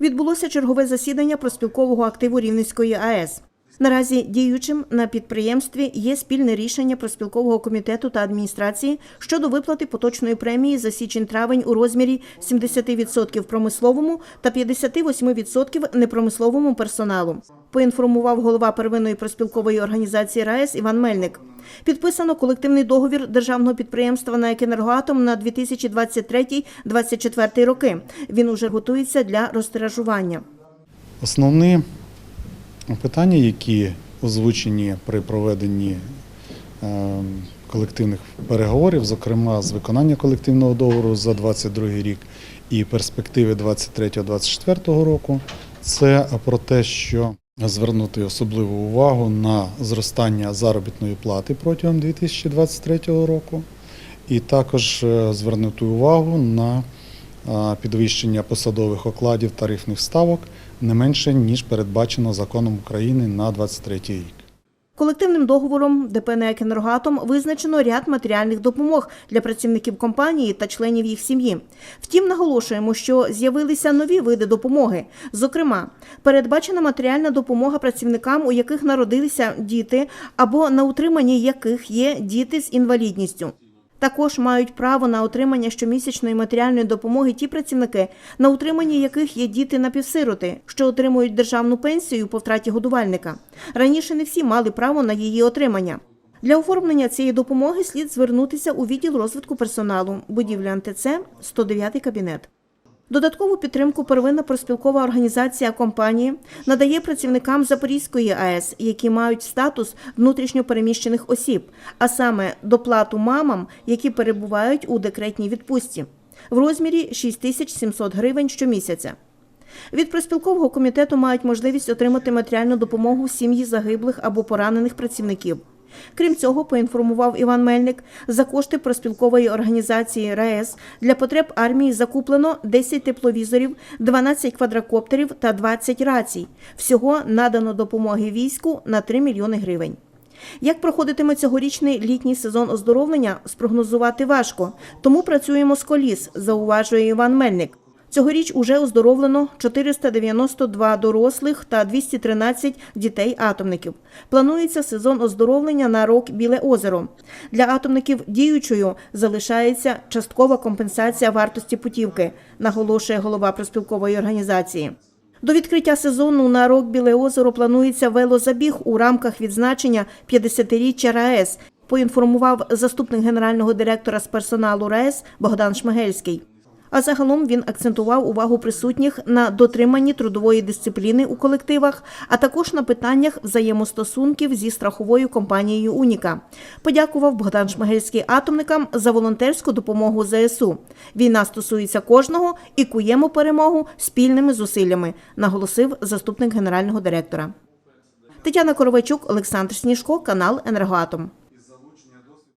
Відбулося чергове засідання проспілкового активу Рівненської АЕС. Наразі діючим на підприємстві є спільне рішення проспілкового комітету та адміністрації щодо виплати поточної премії за січень-травень у розмірі 70% промисловому та 58% непромисловому персоналу. Поінформував голова первинної проспілкової організації РаЕС Іван Мельник. Підписано колективний договір державного підприємства на «Енергоатом» на 2023-2024 роки. Він уже готується для розтиражування. Основні питання, які озвучені при проведенні е, колективних переговорів, зокрема з виконання колективного договору за 2022 рік і перспективи 2023-2024 року, це про те, що звернути особливу увагу на зростання заробітної плати протягом 2023 року, і також е, звернути увагу на е, підвищення посадових окладів тарифних ставок не менше ніж передбачено законом України на 2023 рік. Колективним договором ДП «НЕК «Енергоатом» визначено ряд матеріальних допомог для працівників компанії та членів їх сім'ї. Втім, наголошуємо, що з'явилися нові види допомоги. Зокрема, передбачена матеріальна допомога працівникам, у яких народилися діти, або на утриманні яких є діти з інвалідністю. Також мають право на отримання щомісячної матеріальної допомоги ті працівники, на утриманні яких є діти напівсироти, що отримують державну пенсію по втраті годувальника. Раніше не всі мали право на її отримання. Для оформлення цієї допомоги слід звернутися у відділ розвитку персоналу, будівля НТЦ, 109 кабінет. Додаткову підтримку первинна проспілкова організація компанії надає працівникам Запорізької АЕС, які мають статус внутрішньопереміщених осіб, а саме доплату мамам, які перебувають у декретній відпустці, в розмірі 6700 гривень щомісяця. Від проспілкового комітету мають можливість отримати матеріальну допомогу сім'ї загиблих або поранених працівників. Крім цього, поінформував Іван Мельник, за кошти проспілкової організації РаЕС для потреб армії закуплено 10 тепловізорів, 12 квадрокоптерів та 20 рацій. Всього надано допомоги війську на 3 мільйони гривень. Як проходитиме цьогорічний літній сезон оздоровлення, спрогнозувати важко, тому працюємо з коліс, зауважує Іван Мельник. Цьогоріч уже оздоровлено 492 дорослих та 213 дітей-атомників. Планується сезон оздоровлення на рок Біле озеро. Для атомників діючою залишається часткова компенсація вартості путівки, наголошує голова проспілкової організації. До відкриття сезону на рок Біле озеро планується велозабіг у рамках відзначення 50-річчя РаЕС, поінформував заступник генерального директора з персоналу РаЕС Богдан Шмигельський. А загалом він акцентував увагу присутніх на дотриманні трудової дисципліни у колективах, а також на питаннях взаємостосунків зі страховою компанією Уніка. Подякував Богдан Шмигельський атомникам за волонтерську допомогу ЗСУ. Війна стосується кожного і куємо перемогу спільними зусиллями, наголосив заступник генерального директора. Тетяна Коровайчук, Олександр Сніжко, канал Енергоатом.